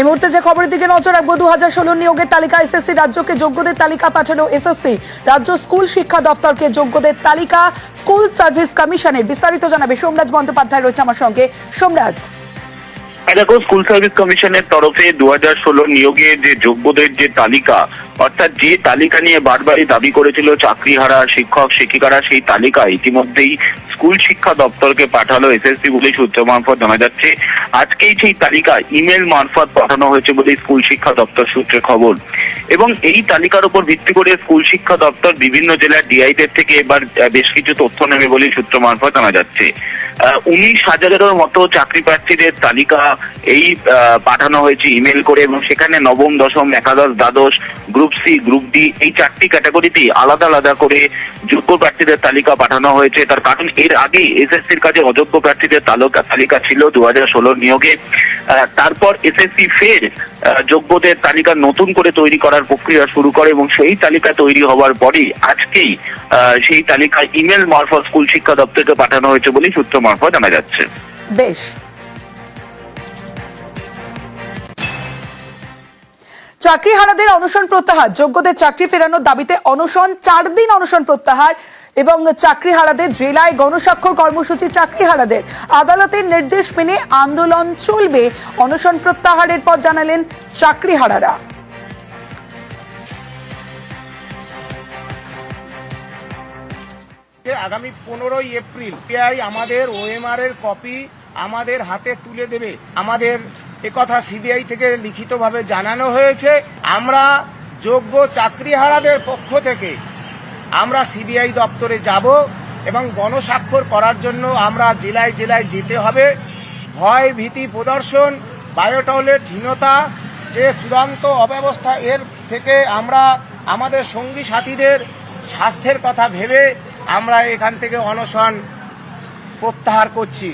এই মুহূর্তে যে খবরের দিকে নজর রাখব দু হাজার ষোলো নিয়োগের তালিকা এসএসসি রাজ্যকে যোগ্যদের তালিকা পাঠালো এসএসসি। রাজ্য স্কুল শিক্ষা দপ্তরকে যোগ্যদের তালিকা, স্কুল সার্ভিস কমিশনের বিস্তারিত জানাবে সোমরাজ বন্দ্যোপাধ্যায় রয়েছে আমার সঙ্গে। সোমরাজ। দেখো, স্কুল সার্ভিস কমিশনের তরফে দু হাজার ষোলো নিয়োগে যে যোগ্যদের যে তালিকা, অর্থাৎ যে তালিকা নিয়ে বারবারই দাবি করেছিল চাকরিহারা, শিক্ষক, শিক্ষিকারা, সেই তালিকা ইতিমধ্যেই স্কুল শিক্ষা দপ্তরকে পাঠালো এসএসসি বলে সূত্র মারফত জানা যাচ্ছে। আজকেই সেই তালিকা ইমেল মারফত পাঠানো হয়েছে বলে স্কুল শিক্ষা দপ্তর সূত্রে খবর। এবং এই তালিকার উপর ভিত্তি করে স্কুল শিক্ষা দপ্তর বিভিন্ন জেলার ডিআইদের থেকে এবার বেশ কিছু তথ্য নেবে বলে সূত্র মারফত জানা যাচ্ছে। উনিশ হাজারেরও মতো চাকরি প্রার্থীদের তালিকা এই পাঠানো হয়েছে ইমেল করে, এবং সেখানে নবম, দশম, একাদশ, দ্বাদশ গ্রুপ সি গ্রুপ ডি এই চারটি ক্যাটাগরিতে আলাদা আলাদা করে যোগ্য প্রার্থীদের তালিকা পাঠানো হয়েছে। তার কারণ এর আগে এসএসসির কাছে অযোগ্য প্রার্থীদের তালুকা, তালিকা ছিল দু হাজার ষোলো নিয়োগে। তারপর এসএসসি ফের যোগ্যদের তালিকা নতুন করে তৈরি করার প্রক্রিয়া শুরু করে, এবং সেই তালিকা তৈরি হওয়ার পরেই আজকেই সেই তালিকা ইমেল মারফত স্কুল শিক্ষা দপ্তরকে পাঠানো হয়েছে বলেই সূত্র মারফত জানা যাচ্ছে। বেশ। চাকরিহারাদের অনশন প্রত্যাহার, যোগ্যদের চাকরি ফেরানোর দাবিতে অনশন, চার দিন অনশন প্রত্যাহার এবং চাকরিহারাদের জেলায় গণস্বাক্ষর কর্মসূচি চাকরিহারাদের আদালতের নির্দেশ মেনে আন্দোলন চলবে। অনশন প্রত্যাহারের পর জানালেন চাকরিহারারা যে আগামী পনেরোই এপ্রিল পিআই আমাদের ওএমআর এর কপি আমাদের হাতে তুলে দেবে। আমাদের একথা সিবিআই থেকে লিখিতভাবে জানানো হয়েছে। আমরা যোগ্য চাকরিহারাদের পক্ষ থেকে আমরা সিবিআই দপ্তরে যাব এবং গণস্বাক্ষর করার জন্য আমরা জেলায় জেলায় যেতে হবে। ভয়, ভীতি, প্রদর্শন বায়োটয়লেটহীনতা যে চূড়ান্ত অব্যবস্থা এর থেকে আমরা আমাদের সঙ্গী সাথীদের স্বাস্থ্যের কথা ভেবে আমরা এখান থেকে অনশন প্রত্যাহার করছি।